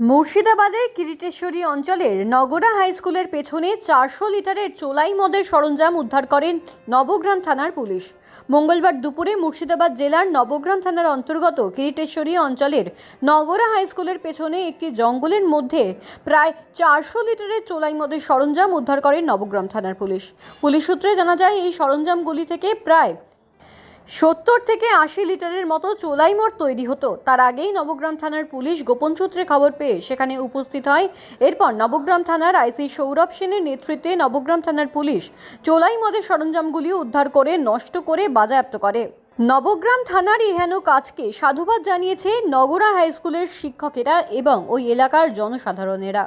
মুর্শিদাবাদের কিরিটেশ্বরী অঞ্চলের নগরা হাই স্কুলের পেছনে চারশো লিটারের চোলাই মদের সরঞ্জাম উদ্ধার করেন নবগ্রাম থানার পুলিশ। মঙ্গলবার দুপুরে মুর্শিদাবাদ জেলার নবগ্রাম থানার অন্তর্গত কিরিটেশ্বরী অঞ্চলের নগরা হাই স্কুলের পেছনে একটি জঙ্গলের মধ্যে প্রায় চারশো লিটারের চোলাই মদের সরঞ্জাম উদ্ধার করেন নবগ্রাম থানার পুলিশ। পুলিশ সূত্রে জানা যায়, এই সরঞ্জামগুলি থেকে প্রায় সত্তর থেকে আশি লিটারের মতো চোলাই মদ তৈরি হতো। তার আগেই নবগ্রাম থানার পুলিশ গোপন সূত্রে খবর পেয়ে সেখানে উপস্থিত হয়। এরপর নবগ্রাম থানার আইসি সৌরভ সেনের নেতৃত্বে নবগ্রাম থানার পুলিশ চোলাই মদের সরঞ্জামগুলি উদ্ধার করে নষ্ট করে বাজেয়াপ্ত করে। নবগ্রাম থানার ইহেন কাজকে সাধুবাদ জানিয়েছে নগরা হাই স্কুলের শিক্ষকেরা এবং ওই এলাকার জনসাধারণেরা।